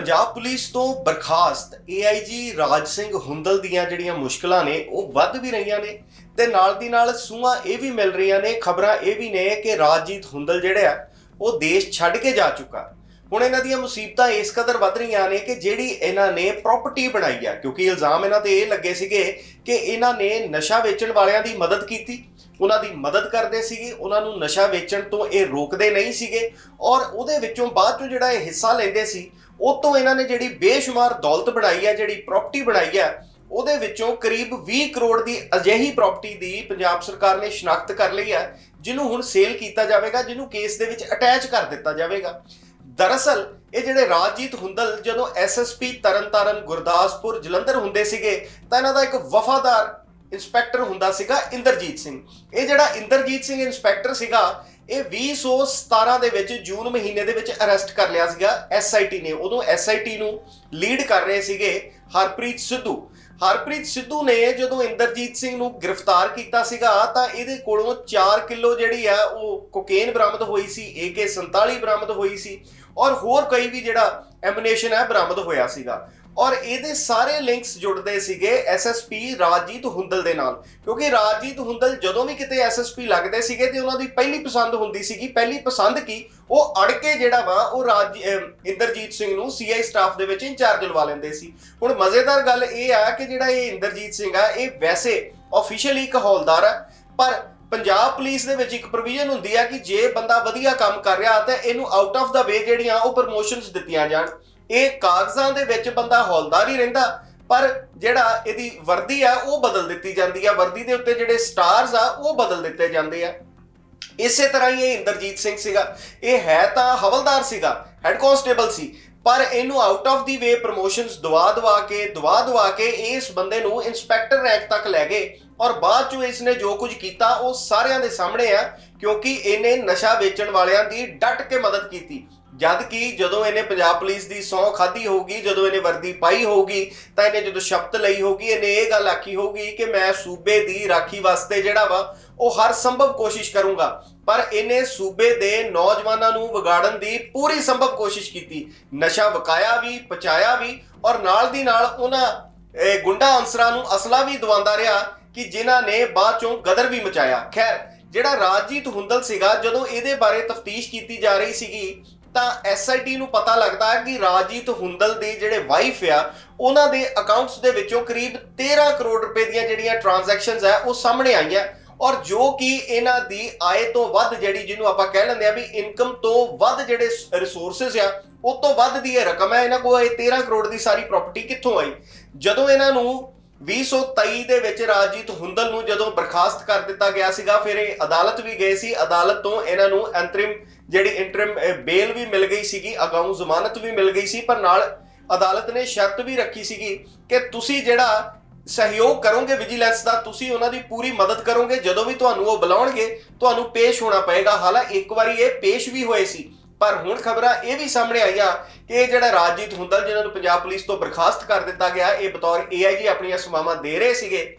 Punjab police ਤੋਂ ਬਰਖਾਸਤ AIG Raj Singh Hundal ਦੀਆਂ ਜਿਹੜੀਆਂ ਮੁਸ਼ਕਲਾਂ ਨੇ, ਉਹ ਵੱਧ ਵੀ ਰਹੀਆਂ ਨੇ ਤੇ ਨਾਲ ਦੀ ਨਾਲ ਸੂਹਾਂ ਇਹ ਵੀ ਮਿਲ ਰਹੀਆਂ ਨੇ, ਖਬਰਾਂ ਇਹ ਵੀ ਨੇ ਕਿ ਰਾਜਜੀਤ ਹੁੰਦਲ ਜਿਹੜੇ ਆ, ਉਹ ਦੇਸ਼ ਛੱਡ ਕੇ ਜਾ ਚੁੱਕਾ। ਹੁਣ ਇਹਨਾਂ ਦੀਆਂ ਮੁਸੀਬਤਾਂ ਇਸ ਕਦਰ ਵੱਧ ਰਹੀਆਂ ਨੇ ਕਿ ਜਿਹੜੀ ਇਹਨਾਂ ਨੇ ਪ੍ਰਾਪਰਟੀ ਬਣਾਈ ਆ, ਕਿਉਂਕਿ ਇਲਜ਼ਾਮ ਇਹਨਾਂ ਤੇ ਇਹ ਲੱਗੇ ਸੀਗੇ ਕਿ ਇਹਨਾਂ ਨੇ ਨਸ਼ਾ ਵੇਚਣ ਵਾਲਿਆਂ ਦੀ ਮਦਦ ਕੀਤੀ, ਉਹਨਾਂ ਦੀ ਮਦਦ ਕਰਦੇ ਸੀਗੇ, ਉਹਨਾਂ ਨੂੰ ਨਸ਼ਾ ਵੇਚਣ ਤੋਂ ਇਹ ਰੋਕਦੇ ਨਹੀਂ ਸੀਗੇ ਔਰ ਉਹਦੇ ਵਿੱਚੋਂ ਬਾਅਦ ਚੋਂ ਜਿਹੜਾ ਇਹ ਹਿੱਸਾ ਲੈਂਦੇ ਸੀ ਉਹ ਤੋਂ ਇਹਨਾਂ ਨੇ ਜਿਹੜੀ ਬੇਸ਼ੁਮਾਰ ਦੌਲਤ ਬਣਾਈ ਹੈ, ਜਿਹੜੀ ਪ੍ਰਾਪਰਟੀ ਬਣਾਈ ਹੈ, ਉਹਦੇ ਵਿੱਚੋਂ ਕਰੀਬ 20 ਕਰੋੜ ਦੀ ਅਜਿਹੀ ਪ੍ਰਾਪਰਟੀ ਦੀ ਪੰਜਾਬ ਸਰਕਾਰ ਨੇ ਸ਼ਨਾਖਤ ਕਰ ਲਈ ਹੈ, ਜਿਹਨੂੰ ਹੁਣ ਸੇਲ ਕੀਤਾ ਜਾਵੇਗਾ, ਜਿਹਨੂੰ ਕੇਸ ਦੇ ਵਿੱਚ ਅਟੈਚ ਕਰ ਦਿੱਤਾ ਜਾਵੇਗਾ। ਦਰਅਸਲ, ਇਹ ਜਿਹੜੇ ਰਾਜਜੀਤ ਹੁੰਦਲ, ਜਦੋਂ ਐਸਐਸਪੀ ਤਰਨਤਾਰਨ, ਗੁਰਦਾਸਪੁਰ, ਜਲੰਧਰ ਹੁੰਦੇ ਸੀਗੇ, ਤਾਂ ਇਹਨਾਂ ਦਾ ਇੱਕ ਵਫਾਦਾਰ ਇੰਸਪੈਕਟਰ ਹੁੰਦਾ ਸੀਗਾ ਇੰਦਰਜੀਤ ਸਿੰਘ। ਇਹ ਜਿਹੜਾ ਇੰਦਰਜੀਤ ਸਿੰਘ ਇੰਸਪੈਕਟਰ ਸੀਗਾ ਇਹ 2017 ਦੇ ਵਿੱਚ ਜੂਨ ਮਹੀਨੇ ਦੇ ਵਿੱਚ ਅਰੈਸਟ ਕਰ ਲਿਆ ਸੀਗਾ ਐਸਆਈਟੀ ਨੇ। ਉਦੋਂ ਐਸਆਈਟੀ ਨੂੰ ਲੀਡ ਕਰ ਰਹੇ ਸੀਗੇ ਹਰਪ੍ਰੀਤ ਸਿੱਧੂ। ਹਰਪ੍ਰੀਤ ਸਿੱਧੂ ਨੇ ਜਦੋਂ ਇੰਦਰਜੀਤ ਸਿੰਘ ਨੂੰ ਗ੍ਰਿਫਤਾਰ ਕੀਤਾ ਸੀਗਾ, ਤਾਂ ਇਹਦੇ ਕੋਲੋਂ 4 ਕਿਲੋ ਜਿਹੜੀ ਆ, ਉਹ ਕੋਕੇਨ ਬਰਾਮਦ ਹੋਈ ਸੀ AK47 ਬਰਾਮਦ ਹੋਈ ਸੀ। ਔਰ ਹੋਰ ਕਈ ਵੀ ਜਿਹੜਾ ਐਮੂਨੇਸ਼ਨ ਹੈ ਬਰਾਮਦ ਹੋਇਆ ਸੀਗਾ। ਔਰ ਇਹਦੇ ਸਾਰੇ ਲਿੰਕਸ ਜੁੜਦੇ ਸੀਗੇ ਐਸਐਸਪੀ ਰਾਜਜੀਤ ਹੁੰਦਲ ਦੇ ਨਾਲ। ਕਿਉਂਕਿ ਰਾਜਜੀਤ ਹੁੰਦਲ ਜਦੋਂ ਵੀ ਕਿਤੇ ਐਸਐਸਪੀ ਲੱਗਦੇ ਸੀਗੇ ਤੇ ਉਹਨਾਂ ਦੀ ਪਹਿਲੀ ਪਸੰਦ ਹੁੰਦੀ ਸੀਗੀ। ਪਹਿਲੀ ਪਸੰਦ ਕੀ? ਉਹ ਅੜ ਕੇ ਜਿਹੜਾ ਵਾ, ਉਹ ਰਾਜ ਇੰਦਰਜੀਤ ਸਿੰਘ ਨੂੰ ਸੀਆਈ ਸਟਾਫ ਦੇ ਵਿੱਚ ਇੰਚਾਰਜ ਲਵਾ ਲੈਂਦੇ ਸੀ। ਹੁਣ ਮਜ਼ੇਦਾਰ ਗੱਲ ਇਹ ਆ ਕਿ ਜਿਹੜਾ ਇਹ ਇੰਦਰਜੀਤ ਸਿੰਘ ਆ, ਇਹ ਵੈਸੇ ਆਫੀਸ਼ੀਅਲੀ ਇੱਕ ਹੌਲਦਾਰ ਆ, ਪਰ ਪੰਜਾਬ ਪੁਲਿਸ ਦੇ ਵਿੱਚ ਇੱਕ ਪ੍ਰੋਵੀਜ਼ਨ ਹੁੰਦੀ ਹੈ ਕਿ ਜੇ ਬੰਦਾ ਵਧੀਆ ਕੰਮ ਕਰ ਰਿਹਾ ਤਾਂ ਇਹਨੂੰ ਆਊਟ ਆਫ ਦਾ ਵੇ ਜਿਹੜੀਆਂ ਉਹ ਪ੍ਰਮੋਸ਼ਨਸ ਦਿੱਤੀਆਂ ਜਾਣ। ਇਹ ਕਾਗਜ਼ਾਂ ਦੇ ਵਿੱਚ ਬੰਦਾ ਹੌਲਦਾਰ ਹੀ ਰਹਿੰਦਾ, ਪਰ ਜਿਹੜਾ ਇਹਦੀ ਵਰਦੀ ਆ, ਉਹ ਬਦਲ ਦਿੱਤੀ ਜਾਂਦੀ ਆ। ਵਰਦੀ ਦੇ ਉੱਤੇ ਜਿਹੜੇ ਸਟਾਰਸ ਆ, ਉਹ ਬਦਲ ਦਿੱਤੇ ਜਾਂਦੇ ਆ। ਇਸੇ ਤਰ੍ਹਾਂ ਹੀ ਇਹ ਇੰਦਰਜੀਤ ਸਿੰਘ ਸੀਗਾ। ਇਹ ਹੈ ਤਾਂ ਹਵਲਦਾਰ ਸੀਗਾ ਹੈੱਡ ਕਾਂਸਟੇਬਲ ਸੀ, ਪਰ ਇਹਨੂੰ out of the way promotions ਦਵਾ ਦਵਾ ਕੇ ਦਵਾ ਦਵਾ ਕੇ ਇਸ ਬੰਦੇ ਨੂੰ ਇੰਸਪੈਕਟਰ ਰੈਂਕ ਤੱਕ ਲੈ ਗਏ। ਔਰ ਬਾਅਦ ਚੋਂ ਇਸ ਨੇ ਜੋ ਕੁਝ ਕੀਤਾ, ਉਹ ਸਾਰਿਆਂ ਦੇ ਸਾਹਮਣੇ ਆ ਕਿਉਂਕਿ ਇਹਨੇ ਨਸ਼ਾ ਵੇਚਣ ਵਾਲਿਆਂ ਦੀ ਡਟ ਕੇ ਮਦਦ ਕੀਤੀ। ਜਦ ਕਿ ਜਦੋਂ ਇਹਨੇ ਪੰਜਾਬ ਪੁਲਿਸ ਦੀ ਸੌਂ ਖਾਧੀ ਹੋਊਗੀ, ਜਦੋਂ ਇਹਨੇ ਵਰਦੀ ਪਾਈ ਹੋਊਗੀ, ਤਾਂ ਇਹਨੇ ਜਦੋਂ ਸ਼ਪਥ ਲਈ ਹੋਊਗੀ, ਇਹਨੇ ਇਹ ਗੱਲ ਆਖੀ ਹੋਊਗੀ ਕਿ ਮੈਂ ਸੂਬੇ ਦੀ ਰਾਖੀ ਵਾਸਤੇ ਜਿਹੜਾ ਵਾ, ਉਹ ਹਰ ਸੰਭਵ ਕੋਸ਼ਿਸ਼ ਕਰੂੰਗਾ। ਪਰ ਇਹਨੇ ਸੂਬੇ ਦੇ ਨੌਜਵਾਨਾਂ ਨੂੰ ਵਿਗਾੜਨ ਦੀ ਪੂਰੀ ਸੰਭਵ ਕੋਸ਼ਿਸ਼ ਕੀਤੀ। ਨਸ਼ਾ ਵਕਾਇਆ ਵੀ ਪਚਾਇਆ ਵੀ, ਔਰ ਨਾਲ ਦੀ ਨਾਲ ਉਹਨਾਂ ਗੁੰਡਾ ਅਨਸਰਾਂ ਨੂੰ ਅਸਲਾ ਵੀ ਦਵਾਉਂਦਾ ਰਿਹਾ ਕਿ ਜਿਨ੍ਹਾਂ ਨੇ ਬਾਅਦ ਚੋਂ ਗਦਰ ਵੀ ਮਚਾਇਆ। ਖੈਰ, ਜਿਹੜਾ ਰਾਜਜੀਤ ਹੁੰਦਲ ਸੀਗਾ, ਜਦੋਂ ਇਹਦੇ ਬਾਰੇ ਤਫਤੀਸ਼ ਕੀਤੀ ਜਾ ਰਹੀ ਸੀਗੀ, ਤਾਂ ਐਸਆਈਟੀ ਨੂੰ ਪਤਾ ਲੱਗਦਾ ਕਿ ਰਾਜਜੀਤ ਹੁੰਦਲ ਦੇ ਜਿਹੜੇ ਵਾਈਫ ਆ, ਉਹਨਾਂ ਦੇ ਅਕਾਊਂਟਸ ਦੇ ਵਿੱਚੋਂ ਕਰੀਬ 13 ਕਰੋੜ ਰੁਪਏ ਦੀਆਂ ਜਿਹੜੀਆਂ ਟ੍ਰਾਂਜੈਕਸ਼ਨਸ ਆ, ਉਹ ਸਾਹਮਣੇ ਆਈਆਂ। ਔਰ ਜੋ ਕਿ ਇਹਨਾਂ ਦੀ ਆਏ ਤੋਂ ਵੱਧ ਜਿਹੜੀ ਜਿਹਨੂੰ ਆਪਾਂ ਕਹਿ ਲੈਂਦੇ ਆ ਵੀ ਇਨਕਮ ਤੋਂ ਵੱਧ ਜਿਹੜੇ ਰਿਸੋਰਸਸ ਆ, ਉਹ ਤੋਂ ਵੱਧ ਦੀ ਇਹ ਰਕਮ ਹੈ ਇਹਨਾਂ ਕੋਲ ਇਹ 13 ਕਰੋੜ ਦੀ ਸਾਰੀ ਪ੍ਰਾਪਰਟੀ ਕਿੱਥੋਂ ਆਈ? ਜਦੋਂ ਇਹਨਾਂ ਨੂੰ 2023 ਦੇ ਵਿੱਚ ਰਾਜਜੀਤ ਹੁੰਦਲ ਨੂੰ ਜਦੋਂ ਬਰਖਾਸਤ ਕਰ ਦਿੱਤਾ ਗਿਆ ਸੀਗਾ, ਫਿਰ ਇਹ ਅਦਾਲਤ ਵੀ ਗਏ ਸੀ। ਅਦਾਲਤ ਤੋਂ ਇਹਨਾਂ ਨੂੰ ਅੰਤਰਿਮ ਜਿਹੜੀ ਇੰਟਰਿਮ ਬੇਲ ਵੀ ਮਿਲ ਗਈ ਸੀਗੀ, ਅਗਾਊਂ ਜ਼ਮਾਨਤ ਵੀ ਮਿਲ ਗਈ ਸੀ, ਪਰ ਨਾਲ ਅਦਾਲਤ ਨੇ ਸ਼ਰਤ ਵੀ ਰੱਖੀ ਸੀਗੀ ਕਿ ਤੁਸੀਂ ਜਿਹੜਾ ਸਹਿਯੋਗ ਕਰੋਗੇ ਵਿਜੀਲੈਂਸ ਦਾ, ਤੁਸੀਂ ਉਹਨਾਂ ਦੀ ਪੂਰੀ ਮਦਦ ਕਰੋਗੇ। ਜਦੋਂ ਵੀ ਤੁਹਾਨੂੰ ਉਹ ਬੁਲਾਉਣਗੇ, ਤੁਹਾਨੂੰ ਪੇਸ਼ ਹੋਣਾ ਪਏਗਾ। ਹਾਲਾਂਕਿ ਇੱਕ ਵਾਰੀ ਇਹ ਪੇਸ਼ ਵੀ ਹੋਏ ਸੀ। ਪਰ ਹੁਣ ਖਬਰਾਂ ਇਹ ਵੀ ਸਾਹਮਣੇ ਆਈਆਂ ਕਿ ਇਹ ਜਿਹੜਾ ਰਾਜਜੀਤ ਹੁੰਦਲ ਜਿਨ੍ਹਾਂ ਨੂੰ ਪੰਜਾਬ ਪੁਲਿਸ ਤੋਂ ਬਰਖਾਸਤ ਕਰ ਦਿੱਤਾ ਗਿਆ, ਇਹ ਬਤੌਰ ਏਆਈਜੀ ਆਪਣੀਆਂ ਸੇਵਾਵਾਂ ਦੇ ਰਹੇ ਸੀਗੇ।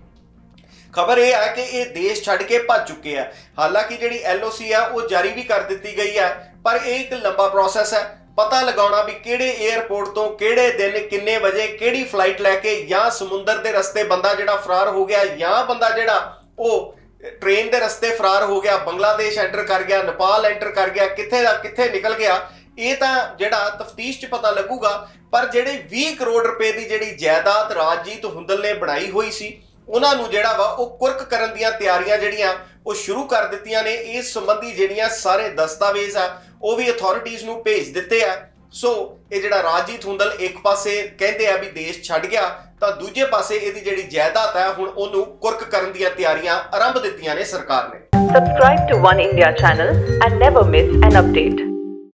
ਖਬਰ ਇਹ ਹੈ ਕਿ ਇਹ ਦੇਸ਼ ਛੱਡ ਕੇ ਭੱਜ ਚੁੱਕੇ ਆ। ਹਾਲਾਂਕਿ ਜਿਹੜੀ ਐਲਓਸੀ ਆ, ਉਹ ਜਾਰੀ ਵੀ ਕਰ ਦਿੱਤੀ ਗਈ ਹੈ ਪਰ ਇਹ ਇੱਕ ਲੰਬਾ ਪ੍ਰੋਸੈਸ ਹੈ। ਪਤਾ ਲਗਾਉਣਾ ਵੀ ਕਿਹੜੇ 에ਅਰਪੋਰਟ ਤੋਂ ਕਿਹੜੇ ਦਿਨ ਕਿੰਨੇ ਵਜੇ ਕਿਹੜੀ ਫਲਾਈਟ ਲੈ ਕੇ ਜਾਂ ਸਮੁੰਦਰ ਦੇ ਰਸਤੇ ਬੰਦਾ ਜਿਹੜਾ ਫਰਾਰ ਹੋ ਗਿਆ ਜਾਂ ਬੰਦਾ ਜਿਹੜਾ ਉਹ ਟ੍ਰੇਨ ਦੇ ਰਸਤੇ ਫਰਾਰ ਹੋ ਗਿਆ, ਬੰਗਲਾਦੇਸ਼ ਐਂਟਰ ਕਰ ਗਿਆ, ਨੇਪਾਲ ਐਂਟਰ ਕਰ ਗਿਆ, ਕਿੱਥੇ ਦਾ ਕਿੱਥੇ ਨਿਕਲ ਗਿਆ, ਇਹ ਤਾਂ ਜਿਹੜਾ ਤਫਤੀਸ਼ 'ਚ ਪਤਾ ਲੱਗੂਗਾ, ਪਰ ਜਿਹੜੇ 20 ਕਰੋੜ ਰੁਪਏ ਦੀ ਜਿਹੜੀ ਜਾਇਦਾਦ ਰਾਜਜੀਤ ਹੁੰਦਲ ਨੇ ਬਣਾਈ ਹੋਈ ਸੀ, ਉਹਨਾਂ ਨੂੰ ਜਿਹੜਾ ਵਾ ਉਹ ਕੁਰਕ ਕਰਨ ਦੀਆਂ ਤਿਆਰੀਆਂ ਜਿਹੜੀਆਂ ਉਹ ਸ਼ੁਰੂ ਕਰ ਦਿੱਤੀਆਂ ਨੇ, ਇਸ ਸੰਬੰਧੀ ਜਿਹੜੀਆਂ ਸਾਰੇ ਦਸਤਾਵੇਜ਼ ਆ, ਉਹ ਵੀ ਅਥਾਰਟੀਆਂ ਨੂੰ ਭੇਜ ਦਿੱਤੇ ਆ। ਸੋ ਇਹ ਜਿਹੜਾ ਰਾਜਜੀਤ ਹੁੰਦਲ ਇੱਕ ਪਾਸੇ ਕਹਿੰਦੇ ਆ ਵੀ ਦੇਸ਼ ਛੱਡ ਗਿਆ, ਤਾਂ ਦੂਜੇ ਪਾਸੇ ਇਹਦੀ ਜਿਹੜੀ ਜਾਇਦਾਦ ਹੈ ਹੁਣ ਉਹਨੂੰ ਕੁਰਕ ਕਰਨ ਦੀਆਂ ਤਿਆਰੀਆਂ ਆਰੰਭ ਦਿੱਤੀਆਂ ਨੇ ਸਰਕਾਰ ਨੇ Subscribe to One India channel and never miss an update.